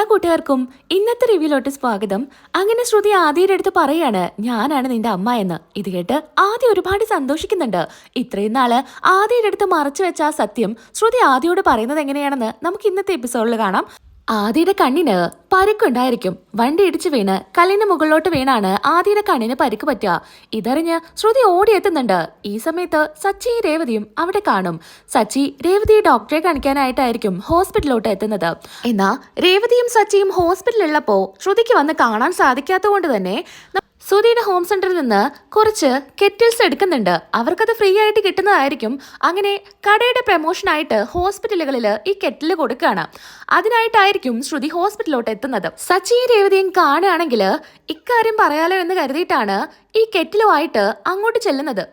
എല്ലാ കൂട്ടുകാർക്കും ഇന്നത്തെ റിവ്യൂലോട്ട് സ്വാഗതം. അങ്ങനെ ശ്രുതി ആദ്യയുടെ അടുത്ത് പറയാണ് ഞാനാണ് നിന്റെ അമ്മ എന്ന്. ഇത് കേട്ട് ആദ്യ ഒരുപാട് സന്തോഷിക്കുന്നുണ്ട്. ഇത്രയും നാൾ ആദ്യയുടെ അടുത്ത് മറച്ചു വെച്ച ആ സത്യം ശ്രുതി ആദ്യയോട് പറയുന്നത് എങ്ങനെയാണെന്ന് നമുക്ക് ഇന്നത്തെ എപ്പിസോഡിൽ കാണാം. ആദിയുടെ കണ്ണിന് പരുക്കുണ്ടായിരിക്കും വണ്ടി ഇടിച്ചു വീണ് കല്ലിന് മുകളിലോട്ട് വീണാണ് ആദിയുടെ കണ്ണിന് പരുക്ക് പറ്റുക. ഇതറിഞ്ഞ് ശ്രുതി ഓടിയെത്തുന്നുണ്ട്. ഈ സമയത്ത് സച്ചി രേവതിയും അവിടെ കാണും. സച്ചി രേവതി ഡോക്ടറെ കാണിക്കാനായിട്ടായിരിക്കും ഹോസ്പിറ്റലിലോട്ട് എത്തുന്നത്. എന്നാ രേവതിയും സച്ചിയും ഹോസ്പിറ്റലിലുള്ളപ്പോ ശ്രുതിക്ക് വന്ന് കാണാൻ സാധിക്കാത്തതുകൊണ്ട് തന്നെ സുധിയുടെ ഹോം സെന്ററിൽ നിന്ന് കുറച്ച് കെറ്റിൽസ് എടുക്കുന്നുണ്ട്. അവർക്കത് ഫ്രീ ആയിട്ട് കിട്ടുന്നതായിരിക്കും. അങ്ങനെ കടയുടെ പ്രമോഷനായിട്ട് ഹോസ്പിറ്റലുകളിൽ ഈ കെറ്റിൽ കൊടുക്കുകയാണ്. അതിനായിട്ടായിരിക്കും ശ്രുതി ഹോസ്പിറ്റലിലോട്ട് എത്തുന്നത്. സച്ചിയും രേവതിയും കാണുകയാണെങ്കിൽ ഇക്കാര്യം പറയാലോ എന്ന് കരുതിയിട്ടാണ് ഈ കെറ്റിലുമായിട്ട് അങ്ങോട്ട് ചെല്ലുന്നത്.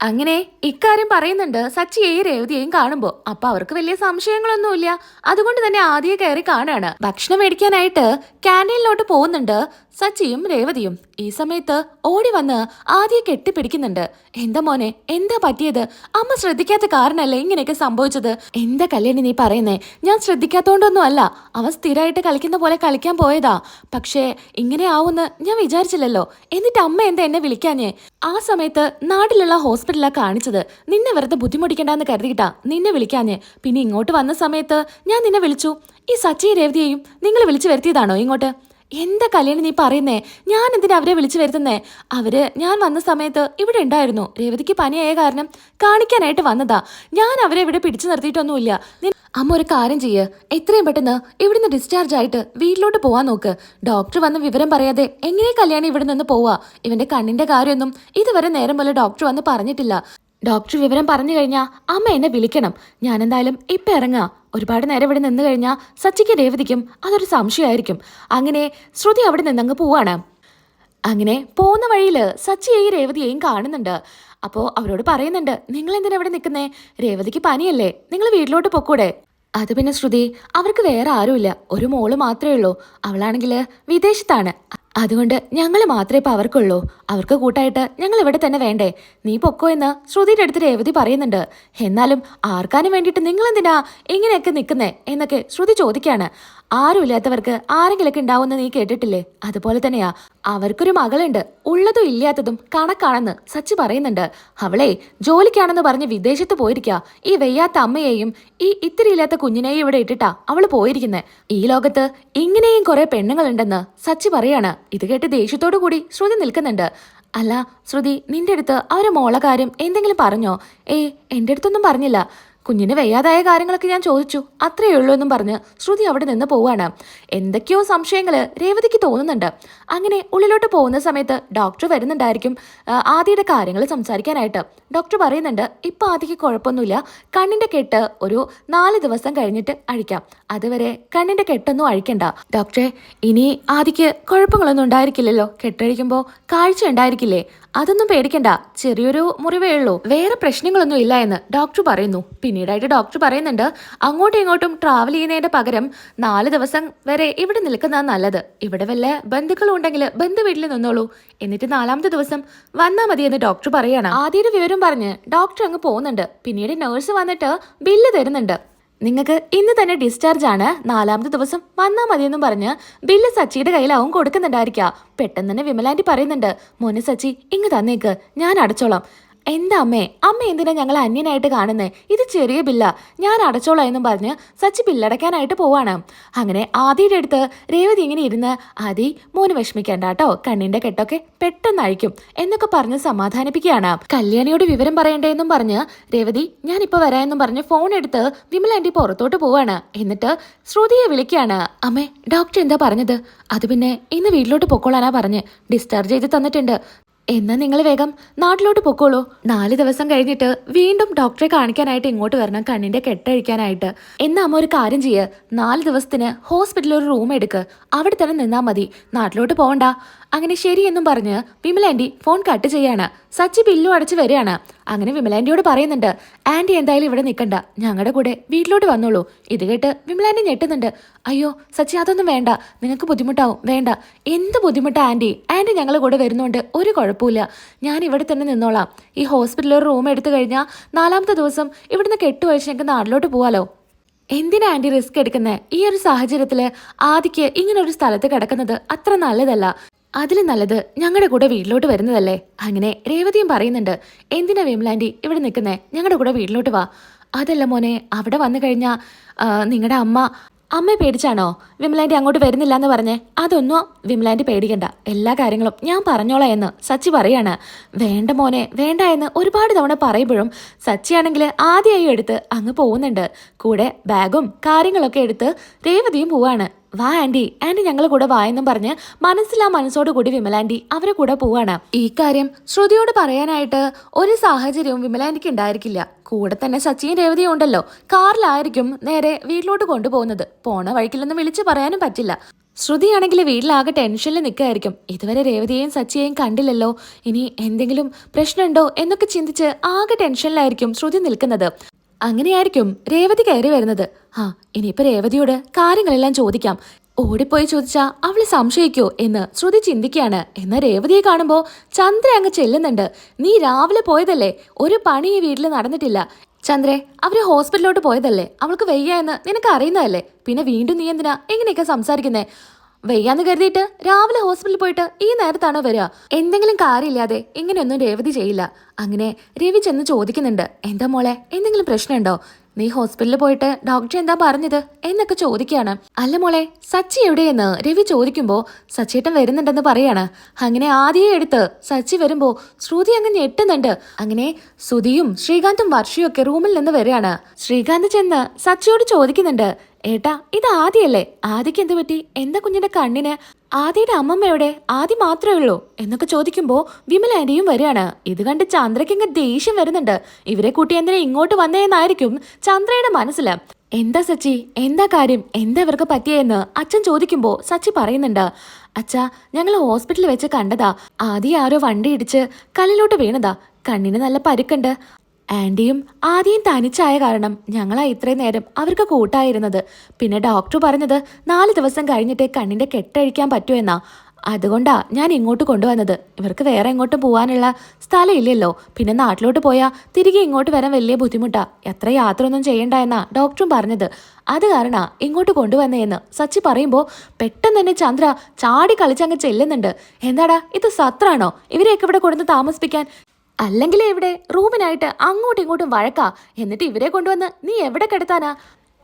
അങ്ങനെ ഇക്കാര്യം പറയുന്നുണ്ട് സച്ചിയെയും രേവതിയെയും കാണുമ്പോൾ. അപ്പൊ അവർക്ക് വലിയ സംശയങ്ങളൊന്നുമില്ല. അതുകൊണ്ട് തന്നെ ആദ്യം കയറി കാണുകയാണ്. ഭക്ഷണം മേടിക്കാനായിട്ട് ക്യാന്റീനിലോട്ട് പോകുന്നുണ്ട്. സച്ചിയും രേവതിയും ഈ സമയത്ത് ഓടി വന്ന് ആദ്യം കെട്ടിപ്പിടിക്കുന്നുണ്ട്. എന്താ മോനെ എന്താ പറ്റിയത്? അമ്മ ശ്രദ്ധിക്കാത്ത കാരണല്ലേ ഇങ്ങനെയൊക്കെ സംഭവിച്ചത്? എന്താ കല്യാണി നീ പറയുന്നേ? ഞാൻ ശ്രദ്ധിക്കാത്തോണ്ടൊന്നും അല്ല. അവൻ സ്ഥിരമായിട്ട് കളിക്കുന്ന പോലെ കളിക്കാൻ പോയതാ. പക്ഷേ ഇങ്ങനെ ആവുമെന്ന് ഞാൻ വിചാരിച്ചില്ലല്ലോ. എന്നിട്ട് അമ്മ എന്താ എന്നെ വിളിക്കാഞ്ഞേ? ആ സമയത്ത് നാട്ടിലുള്ള ഹോസ്പിറ്റലാ കാണിച്ചത്. നിന്നെ വെറുതെ ബുദ്ധിമുട്ടിക്കണ്ടെന്ന് കരുതിയിട്ടാ നിന്നെ വിളിക്കാഞ്ഞേ. പിന്നെ ഇങ്ങോട്ട് വന്ന സമയത്ത് ഞാൻ നിന്നെ വിളിച്ചു. ഈ സച്ചി രേവതിയെയും നിങ്ങൾ വിളിച്ചു വരുത്തിയതാണോ ഇങ്ങോട്ട്? എന്താ കല്യാണി നീ പറയുന്നേ? ഞാൻ എന്തിനാ അവരെ വിളിച്ചു വരുത്തുന്നേ? അവർ ഞാൻ വന്ന സമയത്ത് ഇവിടെ ഉണ്ടായിരുന്നു. രേവതിക്ക് പനിയായ കാരണം കാണിക്കാനായിട്ട് വന്നതാ. ഞാൻ അവരെ ഇവിടെ പിടിച്ചു നിർത്തിയിട്ടൊന്നുമില്ല. അമ്മ ഒരു കാര്യം ചെയ്യ്. എത്രയും പെട്ടെന്ന് ഇവിടുന്ന് ഡിസ്ചാർജ് ആയിട്ട് വീട്ടിലോട്ട് പോവാൻ നോക്ക്. ഡോക്ടർ വന്ന് വിവരം പറയാതെ എങ്ങനെ കല്യാണി ഇവിടെ നിന്ന് പോവാ? ഇവന്റെ കണ്ണിന്റെ കാര്യമൊന്നും ഇതുവരെ നേരം പോലെ ഡോക്ടർ വന്ന് പറഞ്ഞിട്ടില്ല. ഡോക്ടർ വിവരം പറഞ്ഞു കഴിഞ്ഞാ അമ്മ എന്നെ വിളിക്കണം. ഞാൻ എന്തായാലും ഇപ്പൊ ഇറങ്ങാ. ഒരുപാട് നേരം ഇവിടെ നിന്ന് കഴിഞ്ഞാൽ സച്ചിക്ക് രേവതിക്കും അതൊരു സംശയമായിരിക്കും. അങ്ങനെ ശ്രുതി അവിടെ നിന്നങ്ങ് പോവാണ്. അങ്ങനെ പോകുന്ന വഴിയിൽ സച്ചിയെയും രേവതിയെയും കാണുന്നുണ്ട്. അപ്പോൾ അവരോട് പറയുന്നുണ്ട് നിങ്ങൾ എന്തിനാ ഇവിടെ നിൽക്കുന്നേ രേവതിക്ക് പനിയല്ലേ. നിങ്ങൾ വീട്ടിലോട്ട് പൊക്കൂടെ. അത് പിന്നെ ശ്രുതി അവർക്ക് വേറെ ആരുമില്ല. ഒരു മോൾ മാത്രമേ ഉള്ളൂ. അവളാണെങ്കിൽ വിദേശത്താണ്. അതുകൊണ്ട് ഞങ്ങൾ മാത്രമേ ഇപ്പം അവർക്കുള്ളൂ. അവർക്ക് കൂട്ടായിട്ട് ഞങ്ങൾ ഇവിടെ തന്നെ വേണ്ടേ? നീ പൊക്കോ എന്ന് ശ്രുതിയുടെ അടുത്ത് രേവതി പറയുന്നുണ്ട്. എന്നാലും ആർക്കാനും വേണ്ടിയിട്ട് നിങ്ങൾ എന്തിനാ ഇങ്ങനെയൊക്കെ നിൽക്കുന്നേ? എന്നൊക്കെ ശ്രുതി ചോദിക്കാണ്. ആരുമില്ലാത്തവർക്ക് ആരെങ്കിലൊക്കെ ഉണ്ടാവുമെന്ന് നീ കേട്ടിട്ടില്ലേ? അതുപോലെ തന്നെയാ അവർക്കൊരു മകളുണ്ട്. ഉള്ളതും ഇല്ലാത്തതും കണക്കാണെന്ന് സച്ചി പറയുന്നുണ്ട്. അവളെ ജോലിക്കാണെന്ന് പറഞ്ഞ് വിദേശത്ത് പോയിരിക്കാ. ഈ വെയ്യാത്ത അമ്മയെയും ഈ ഇത്തിരി ഇല്ലാത്ത കുഞ്ഞിനെയും ഇവിടെ ഇട്ടിട്ടാ അവൾ പോയിരിക്കുന്നെ. ഈ ലോകത്ത് ഇങ്ങനെയും കുറെ പെണ്ണുങ്ങളുണ്ടെന്ന് സച്ചി പറയാണ്. ഇത് കേട്ട് ദേഷ്യത്തോടു കൂടി ശ്രുതി നിൽക്കുന്നുണ്ട്. അല്ല ശ്രുതി നിന്റെ അടുത്ത് അവരെ മോളെ കാര്യം എന്തെങ്കിലും പറഞ്ഞോ? ഏ എന്റെ അടുത്തൊന്നും പറഞ്ഞില്ല. കുഞ്ഞിന് വയ്യാതായ കാര്യങ്ങളൊക്കെ ഞാൻ ചോദിച്ചു. അത്രയേ ഉള്ളൂ എന്നും പറഞ്ഞ് ശ്രുതി അവിടെ നിന്ന് പോവാണ്. എന്തൊക്കെയോ സംശയങ്ങൾ രേവതിക്ക് തോന്നുന്നുണ്ട്. അങ്ങനെ ഉള്ളിലോട്ട് പോകുന്ന സമയത്ത് ഡോക്ടർ വരുന്നുണ്ടായിരിക്കും ആദ്യയുടെ കാര്യങ്ങൾ സംസാരിക്കാനായിട്ട്. ഡോക്ടർ പറയുന്നുണ്ട് ഇപ്പൊ ആദിക്ക് കുഴപ്പമൊന്നുമില്ല. കണ്ണിന്റെ കെട്ട് ഒരു നാല് ദിവസം കഴിഞ്ഞിട്ട് അഴിക്കാം. അതുവരെ കണ്ണിന്റെ കെട്ടൊന്നും അഴിക്കണ്ട. ഡോക്ടറെ ഇനി ആദിക്ക് കുഴപ്പങ്ങളൊന്നും ഉണ്ടായിരിക്കില്ലല്ലോ. കെട്ടഴിക്കുമ്പോൾ കാഴ്ച ഉണ്ടായിരിക്കില്ലേ? അതൊന്നും പേടിക്കണ്ട. ചെറിയൊരു മുറിവേ ഉള്ളൂ. വേറെ പ്രശ്നങ്ങളൊന്നും ഇല്ല എന്ന് ഡോക്ടർ പറയുന്നു. പിന്നീടായിട്ട് ഡോക്ടർ പറയുന്നുണ്ട് അങ്ങോട്ടും ഇങ്ങോട്ടും ട്രാവൽ ചെയ്യുന്നതിന്റെ പകരം നാല് ദിവസം വരെ ഇവിടെ നിൽക്കുന്നതാണ് നല്ലത്. ഇവിടെ വല്ല ബന്ധുക്കളും ഉണ്ടെങ്കിൽ ബന്ധു വീട്ടിൽ നിന്നോളൂ. എന്നിട്ട് നാലാമത്തെ ദിവസം വന്നാ മതിയെന്ന് ഡോക്ടർ പറയാണ്. ആദ്യത്തെ വിവരം പറഞ്ഞ് ഡോക്ടർ അങ്ങ് പോകുന്നുണ്ട്. പിന്നീട് നേഴ്സ് വന്നിട്ട് ബില്ല് തരുന്നുണ്ട്. നിങ്ങൾക്ക് ഇന്ന് തന്നെ ഡിസ്ചാർജ് ആണ്. നാലാമത്തെ ദിവസം വന്നാൽ മതിയെന്നും പറഞ്ഞ് ബില്ല് സച്ചിയുടെ കയ്യിലാവും കൊടുക്കുന്നുണ്ടായിരിക്കാം. പെട്ടെന്ന് തന്നെ വിമലാന്റി പറയുന്നുണ്ട് മോനെ സച്ചി ഇങ്ങ് തന്നേക്ക്. ഞാൻ അടച്ചോളാം. എന്താ അമ്മേ? അമ്മ എന്തിനാ ഞങ്ങൾ അന്യനായിട്ട് കാണുന്നേ? ഇത് ചെറിയ ബില്ല. ഞാൻ അടച്ചോളാം എന്നും പറഞ്ഞ് സച്ചി ബില്ലടയ്ക്കാനായിട്ട് പോവാണ്. അങ്ങനെ ആദിയുടെ അടുത്ത് രേവതി ഇങ്ങനെ ഇരുന്ന് ആദി മോന് വിഷമിക്കണ്ട കേട്ടോ കണ്ണിന്റെ കെട്ടൊക്കെ പെട്ടെന്ന് അഴിക്കും എന്നൊക്കെ പറഞ്ഞ് സമാധാനിപ്പിക്കുകയാണ്. കല്യാണിയോട് വിവരം പറയണ്ടേ എന്നും പറഞ്ഞ് രേവതി ഞാനിപ്പോ വരാമെന്നും പറഞ്ഞ് ഫോൺ എടുത്ത് വിമല ആന്റി പുറത്തോട്ട് പോവാണ്. എന്നിട്ട് ശ്രുതിയെ വിളിക്കുകയാണ്. അമ്മേ ഡോക്ടർ എന്താ പറഞ്ഞത്? അത് പിന്നെ ഇന്ന് വീട്ടിലോട്ട് പൊക്കോളാനാ പറഞ്ഞ്. ഡിസ്ചാർജ് ചെയ്ത് തന്നിട്ടുണ്ട്. എന്നാ നിങ്ങൾ വേഗം നാട്ടിലോട്ട് പൊക്കോളൂ. നാല് ദിവസം കഴിഞ്ഞിട്ട് വീണ്ടും ഡോക്ടറെ കാണിക്കാനായിട്ട് ഇങ്ങോട്ട് വരണം കണ്ണിന്റെ കെട്ടഴിക്കാനായിട്ട്. എന്നാ അമ്മ ഒരു കാര്യം ചെയ്യ്. നാല് ദിവസത്തിന് ഹോസ്പിറ്റലിൽ ഒരു റൂം എടുക്ക്. അവിടെ തന്നെ നിന്നാ മതി. നാട്ടിലോട്ട് പോകണ്ട അങ്ങനെ ശരി എന്നും പറഞ്ഞ് വിമലാന്റി ഫോൺ കട്ട് ചെയ്യാണ്. സച്ചി ബില്ലും അടച്ച് വരികയാണ്. അങ്ങനെ വിമലാന്റിയോട് പറയുന്നുണ്ട് ആന്റി എന്തായാലും ഇവിടെ നിൽക്കണ്ട ഞങ്ങളുടെ കൂടെ വീട്ടിലോട്ട് വന്നോളൂ. ഇത് കേട്ട് വിമലാന്റി ഞെട്ടുന്നുണ്ട്. അയ്യോ സച്ചി അതൊന്നും വേണ്ട. നിങ്ങൾക്ക് ബുദ്ധിമുട്ടാവും. വേണ്ട. എന്ത് ബുദ്ധിമുട്ടാ ആന്റി? ആന്റി ഞങ്ങളുടെ കൂടെ വരുന്നുണ്ട് ഒരു കുഴപ്പമില്ല. ഞാൻ ഇവിടെ തന്നെ നിന്നോളാം. ഈ ഹോസ്പിറ്റലിൽ ഒരു റൂം എടുത്തു കഴിഞ്ഞാൽ നാലാമത്തെ ദിവസം ഇവിടുന്ന് കെട്ടുവഴിച്ച് ഞങ്ങൾക്ക് നാട്ടിലോട്ട് പോവാലോ. എന്തിനാ ആന്റി റിസ്ക് എടുക്കുന്നത് ഈ ഒരു സാഹചര്യത്തിൽ ആദിക്ക് ഇങ്ങനെ ഒരു സ്ഥലത്ത് കിടക്കുന്നത് അത്ര നല്ലതല്ല. അതിൽ നല്ലത് ഞങ്ങളുടെ കൂടെ വീട്ടിലോട്ട് വരുന്നതല്ലേ? അങ്ങനെ രേവതിയും പറയുന്നുണ്ട്. എന്തിനാ വിമലാന്റി ഇവിടെ നിൽക്കുന്നേ ഞങ്ങളുടെ കൂടെ വീട്ടിലോട്ട് വാ. അതല്ല മോനെ അവിടെ വന്നു കഴിഞ്ഞാൽ നിങ്ങളുടെ അമ്മ അമ്മ പേടിച്ചാണോ? വിമലാന്റി അങ്ങോട്ട് വരുന്നില്ല എന്ന് പറഞ്ഞേ. അതൊന്നും വിമലാന്റി പേടിക്കണ്ട. എല്ലാ കാര്യങ്ങളും ഞാൻ പറഞ്ഞോളാം എന്ന് സച്ചി പറയാണ്. വേണ്ട മോനെ വേണ്ട എന്ന് ഒരുപാട് തവണ പറയുമ്പോഴും സച്ചിയാണെങ്കിൽ ആദ്യമായി എടുത്ത് അങ്ങ് പോകുന്നുണ്ട്. കൂടെ ബാഗും കാര്യങ്ങളൊക്കെ എടുത്ത് രേവതിയും പോവാണ്. വാ ആന്റി. ആന്റി ഞങ്ങളെ കൂടെ വാ എന്നും പറഞ്ഞ് മനസ്സിലാ മനസ്സോട് കൂടി വിമലാന്റി അവരെ കൂടെ പോവാണ്. ഈ കാര്യം ശ്രുതിയോട് പറയാനായിട്ട് ഒരു സാഹചര്യവും വിമലാന്റിക്ക് ഉണ്ടായിരിക്കില്ല. കൂടെ തന്നെ സച്ചിൻ രേവതിയും ഉണ്ടല്ലോ. കാറിലായിരിക്കും നേരെ വീട്ടിലോട്ട് കൊണ്ടുപോകുന്നത്. പോണ വഴിക്കില്ലെന്നും വിളിച്ചു പറയാനും പറ്റില്ല. ശ്രുതിയാണെങ്കിൽ വീട്ടിലാകെ ടെൻഷനിൽ നിൽക്കുകയായിരിക്കും. ഇതുവരെ രേവതിയെയും സച്ചിയെയും കണ്ടില്ലല്ലോ. ഇനി എന്തെങ്കിലും പ്രശ്നമുണ്ടോ എന്നൊക്കെ ചിന്തിച്ച് ആകെ ടെൻഷനിലായിരിക്കും ശ്രുതി നിൽക്കുന്നത്. അങ്ങനെയായിരിക്കും രേവതി കയറി വരുന്നത്. ആ ഇനിയിപ്പോ രേവതിയോട് കാര്യങ്ങളെല്ലാം ചോദിക്കാം. ഓടിപ്പോയി ചോദിച്ചാ അവൾ സംശയിക്കോ എന്ന് ശ്രുതി ചിന്തിക്കുകയാണ്. എന്ന രേവതിയെ കാണുമ്പോ ചന്ദ്ര അങ്ങ് ചെല്ലുന്നുണ്ട്. നീ രാവിലെ പോയതല്ലേ? ഒരു പണി ഈ വീട്ടിൽ നടന്നിട്ടില്ല. ചന്ദ്രെ അവർ ഹോസ്പിറ്റലിലോട്ട് പോയതല്ലേ? അവൾക്ക് വയ്യ എന്ന് നിനക്ക് അറിയുന്നതല്ലേ പിന്നെ വീണ്ടും നീ എന്തിനാ എങ്ങനെയൊക്കെ സംസാരിക്കുന്നേ? വയ്യാന്ന് കരുതിയിട്ട് രാവിലെ ഹോസ്പിറ്റലിൽ പോയിട്ട് ഈ നേരത്താണോ വരിക? എന്തെങ്കിലും കാര്യമില്ലാതെ ഇങ്ങനെയൊന്നും രേവതി ചെയ്യില്ല. അങ്ങനെ രവി ചെന്ന് ചോദിക്കുന്നുണ്ട് എന്താ മോളെ എന്തെങ്കിലും പ്രശ്നമുണ്ടോ? നീ ഹോസ്പിറ്റലിൽ പോയിട്ട് ഡോക്ടർ എന്താ പറഞ്ഞത്? എന്നൊക്കെ ചോദിക്കുകയാണ്. അല്ല മോളെ സച്ചി എവിടെയെന്ന്? രവി ചോദിക്കുമ്പോൾ സച്ചേട്ടൻ വരുന്നുണ്ടെന്ന് പറയാണ്. അങ്ങനെ ആദ്യേ എടുത്ത് സച്ചി വരുമ്പോൾ ശ്രുതി അങ്ങ് ഞെട്ടുന്നുണ്ട്. അങ്ങനെ സുധിയും ശ്രീകാന്തും വർഷയും ഒക്കെ റൂമിൽ നിന്ന് വരികയാണ്. ശ്രീകാന്ത് ചെന്ന് സച്ചിയോട് ചോദിക്കുന്നുണ്ട് ഏട്ടാ ഇത് ആദ്യല്ലേ? ആദ്യക്ക് എന്ത് പറ്റി? എന്താ കുഞ്ഞിന്റെ കണ്ണിന്? ആദ്യയുടെ അമ്മമ്മയുടെ ആദ്യ ആദി മാത്രമേ ഉള്ളൂ എന്നൊക്കെ ചോദിക്കുമ്പോ വിമല ആന്റിയും വരികയാണ്. ഇത് കണ്ട് ചന്ദ്രയ്ക്ക് ഇങ്ങ് ദേഷ്യം വരുന്നുണ്ട്. ഇവരെ കൂട്ടി എന്തിനാ ഇങ്ങോട്ട് വന്നേന്നായിരിക്കും ചന്ദ്രയുടെ മനസ്സിൽ. എന്താ സച്ചി? എന്താ കാര്യം? എന്താ ഇവർക്ക് പറ്റിയെന്ന് അച്ഛൻ ചോദിക്കുമ്പോ സച്ചി പറയുന്നുണ്ട്. അച്ഛാ ഞങ്ങൾ ഹോസ്പിറ്റലിൽ വെച്ച് കണ്ടതാ. ആദ്യം ആരോ വണ്ടി ഇടിച്ച് കല്ലിലോട്ട് വീണതാ. കണ്ണിന് നല്ല പരുക്കുണ്ട്. ആന്റിയും ആദ്യം തനിച്ചായ കാരണം ഞങ്ങളാ ഇത്രയും നേരം അവർക്ക് കൂട്ടായിരുന്നത്. പിന്നെ ഡോക്ടർ പറഞ്ഞത് നാല് ദിവസം കഴിഞ്ഞിട്ടേ കണ്ണിന്റെ കെട്ടഴിക്കാൻ പറ്റൂ എന്നാ. അതുകൊണ്ടാ ഞാൻ ഇങ്ങോട്ട് കൊണ്ടുവന്നത്. ഇവർക്ക് വേറെ എങ്ങോട്ടും പോകാനുള്ള സ്ഥലമില്ലല്ലോ പിന്നെ നാട്ടിലോട്ട് പോയാൽ തിരികെ ഇങ്ങോട്ട് വരാൻ വലിയ ബുദ്ധിമുട്ടാ. എത്ര യാത്ര ഒന്നും ചെയ്യണ്ട എന്നാ ഡോക്ടറും പറഞ്ഞത്. അത് കാരണം ഇങ്ങോട്ട് കൊണ്ടുവന്നേന്ന് സച്ചി പറയുമ്പോൾ പെട്ടെന്ന് തന്നെ ചന്ദ്ര ചാടി കളിച്ചങ്ങ് ചെല്ലുന്നുണ്ട്. എന്താടാ ഇത് സത്രാണോ? ഇവരെയൊക്കെ ഇവിടെ കൊടുത്ത് താമസിപ്പിക്കാൻ അല്ലെങ്കിൽ എവിടെ റൂമിനായിട്ട് അങ്ങോട്ടും ഇങ്ങോട്ടും വഴക്കാ. എന്നിട്ട് ഇവരെ കൊണ്ടുവന്ന് നീ എവിടെ കിടത്താനാ?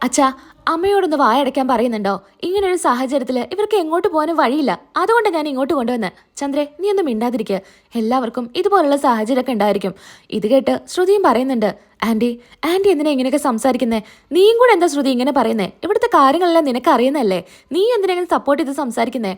അച്ഛാ അമ്മയോടൊന്ന് വായടയ്ക്കാൻ പറയുന്നുണ്ടോ? ഇങ്ങനൊരു സാഹചര്യത്തിൽ ഇവർക്ക് എങ്ങോട്ട് പോകാനും വഴിയില്ല. അതുകൊണ്ട് ഞാൻ ഇങ്ങോട്ട് കൊണ്ടുവന്ന്. ചന്ദ്രേ നീ ഒന്നും മിണ്ടാതിരിക്കുക എല്ലാവർക്കും ഇതുപോലുള്ള സാഹചര്യമൊക്കെ ഉണ്ടായിരിക്കും. ഇത് കേട്ട് ശ്രുതിയും പറയുന്നുണ്ട്. ആന്റി ആന്റി എന്തിനാ ഇങ്ങനെയൊക്കെ സംസാരിക്കുന്നേ? നീയും കൂടെ എന്താ ശ്രുതി ഇങ്ങനെ പറയുന്നേ? ഇവിടുത്തെ കാര്യങ്ങളെല്ലാം നിനക്ക് അറിയുന്നല്ലേ നീ എന്തിനാ ഇങ്ങനെ സപ്പോർട്ട് ചെയ്ത് സംസാരിക്കുന്നേ?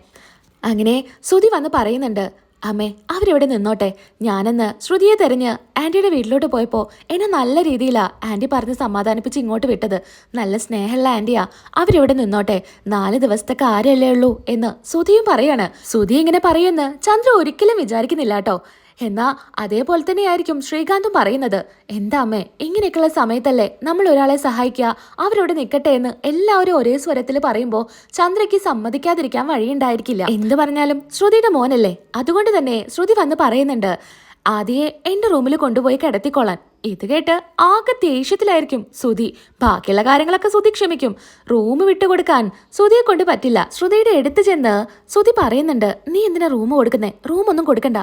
അങ്ങനെ ശ്രുതി വന്ന് പറയുന്നുണ്ട്. അമ്മേ അവരിവിടെ നിന്നോട്ടെ. ഞാനെന്ന് ശ്രുതിയെ തെരഞ്ഞ് ആന്റിയുടെ വീട്ടിലോട്ട് പോയപ്പോൾ എന്നെ നല്ല രീതിയിലാ ആന്റി പറഞ്ഞ് സമാധാനിപ്പിച്ച് ഇങ്ങോട്ട് വിട്ടത്. നല്ല സ്നേഹമുള്ള ആന്റിയാ അവരിവിടെ നിന്നോട്ടെ. നാല് ദിവസത്തെ കാര്യമല്ലേ ഉള്ളൂ എന്ന് സുധിയും പറയാണ്. സുധി ഇങ്ങനെ പറയുമെന്ന് ചന്ദ്ര ഒരിക്കലും വിചാരിക്കുന്നില്ല കേട്ടോ എന്നാ അതേപോലെ തന്നെയായിരിക്കും ശ്രീകാന്തും പറയുന്നത്. എന്താ ഇങ്ങനെയൊക്കെയുള്ള സമയത്തല്ലേ നമ്മൾ ഒരാളെ സഹായിക്കുക? അവരോട് നിൽക്കട്ടെ എന്ന് എല്ലാവരും ഒരേ സ്വരത്തിൽ പറയുമ്പോൾ ചന്ദ്രയ്ക്ക് സമ്മതിക്കാതിരിക്കാൻ വഴിയുണ്ടായിരിക്കില്ല. എന്ത് പറഞ്ഞാലും ശ്രുതിയുടെ മോനല്ലേ? അതുകൊണ്ട് തന്നെ ശ്രുതി വന്ന് പറയുന്നുണ്ട് ആദ്യയെ എന്റെ റൂമിൽ കൊണ്ടുപോയി കിടത്തിക്കൊള്ളാൻ ഇത് കേട്ട് ആകെ ദേഷ്യത്തിലായിരിക്കും സുധി ബാക്കിയുള്ള കാര്യങ്ങളൊക്കെ സുധി ക്ഷമിക്കും. റൂം വിട്ടുകൊടുക്കാൻ സുധിയെ കൊണ്ട് പറ്റില്ല. ശ്രുതിയുടെ എടുത്തു ചെന്ന് സുധി പറയുന്നുണ്ട് നീ എന്തിനാ റൂം കൊടുക്കുന്നേ? റൂം ഒന്നും കൊടുക്കണ്ട.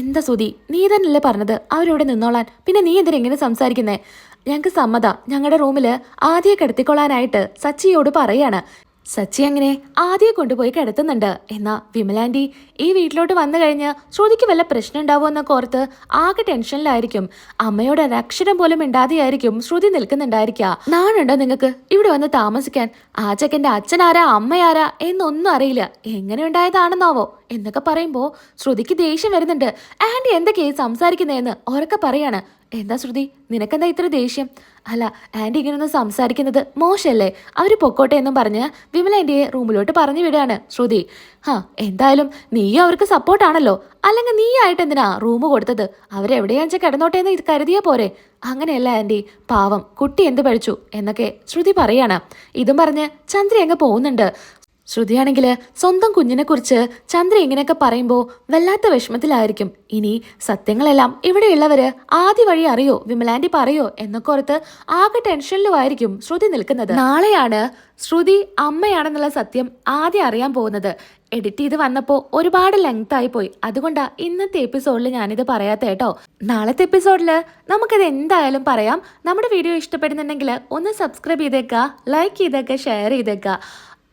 എന്താ സുധി നീ തന്നെയല്ലേ പറഞ്ഞത്? അവരോട് നിന്നോളാൻ. പിന്നെ നീ എന്തിനാ ഇങ്ങനെ സംസാരിക്കുന്നേ? ഞങ്ങൾക്ക് സമ്മത. ഞങ്ങളുടെ റൂമിൽ ആദ്യം കിടത്തിക്കൊള്ളാനായിട്ട് സച്ചിയോട് പറയാണ്. സച്ചി അങ്ങനെ ആദ്യം കൊണ്ടുപോയി കിടത്തുന്നുണ്ട്. എന്നാ വിമലാന്റി ഈ വീട്ടിലോട്ട് വന്നു കഴിഞ്ഞ് ശ്രുതിക്ക് വല്ല പ്രശ്നം ഉണ്ടാവുമെന്നൊക്കെ ഓർത്ത് ആകെ ടെൻഷനിലായിരിക്കും. അമ്മയോട് ഒരക്ഷരം പോലും മിണ്ടാതെയായിരിക്കും ശ്രുതി നിൽക്കുന്നുണ്ടായിരിക്കുക. നാണുണ്ടോ നിങ്ങൾക്ക്? ഇവിടെ വന്ന് താമസിക്കാൻ. ആ അച്ഛനാരാ അമ്മയാരാ എന്നൊന്നും അറിയില്ല. എങ്ങനെ ഉണ്ടായതാണെന്നാവോ എന്നൊക്കെ പറയുമ്പോൾ ശ്രുതിക്ക് ദേഷ്യം വരുന്നുണ്ട്. ആന്റി എന്തൊക്കെയായി സംസാരിക്കുന്നതെന്ന്? ഉറക്കെ പറയാണ്. എന്താ ശ്രുതി നിനക്കെന്താ ഇത്ര ദേഷ്യം? അല്ല ആന്റി ഇങ്ങനൊന്നും സംസാരിക്കുന്നത് മോശമല്ലേ അവർ പൊക്കോട്ടെ എന്നും പറഞ്ഞ് വിമല ആന്റിയെ റൂമിലോട്ട് പറഞ്ഞു വിടുകയാണ് ശ്രുതി. ഹാ എന്തായാലും നീയും അവർക്ക് സപ്പോർട്ടാണല്ലോ അല്ലെങ്കിൽ നീ ആയിട്ട് എന്തിനാ റൂം കൊടുത്തത്? അവരെവിടെയാണെന്ന് വെച്ചാൽ കിടന്നോട്ടെ എന്ന് ഇത് കരുതിയാ പോരെ. അങ്ങനെയല്ല ആന്റി പാവം കുട്ടി എന്ത് പഠിച്ചു എന്നൊക്കെ ശ്രുതി പറയാണ്. ഇതും പറഞ്ഞ് ചന്ദ്ര അങ്ങ് പോകുന്നുണ്ട്. ശ്രുതിയാണെങ്കിൽ സ്വന്തം കുഞ്ഞിനെ കുറിച്ച് ചന്ദ്ര ഇങ്ങനെയൊക്കെ പറയുമ്പോൾ വല്ലാത്ത വിഷമത്തിലായിരിക്കും. ഇനി സത്യങ്ങളെല്ലാം ഇവിടെയുള്ളവര് ആദ്യ വഴി അറിയോ? വിമലാൻഡി പറയോ? എന്നൊക്കെ ഓർത്ത് ആകെ ടെൻഷനിലുമായിരിക്കും ശ്രുതി നിൽക്കുന്നത്. നാളെയാണ് ശ്രുതി അമ്മയാണെന്നുള്ള സത്യം ആദ്യം അറിയാൻ പോകുന്നത്. എഡിറ്റ് ചെയ്ത് വന്നപ്പോൾ ഒരുപാട് ലെങ്ത് ആയി പോയി. അതുകൊണ്ടാ ഇന്നത്തെ എപ്പിസോഡിൽ ഞാനിത് പറയാത്ത കേട്ടോ. നാളത്തെ എപ്പിസോഡിൽ നമുക്കിത് എന്തായാലും പറയാം. നമ്മുടെ വീഡിയോ ഇഷ്ടപ്പെടുന്നുണ്ടെങ്കിൽ ഒന്ന് സബ്സ്ക്രൈബ് ചെയ്തേക്കുക ലൈക്ക് ചെയ്തേക്കുക ഷെയർ ചെയ്തേക്കുക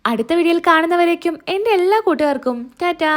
അടുത്ത വീഡിയോയിൽ കാണുന്നവരേക്കും എന്റെ എല്ലാ കൂട്ടുകാർക്കും ടാറ്റാ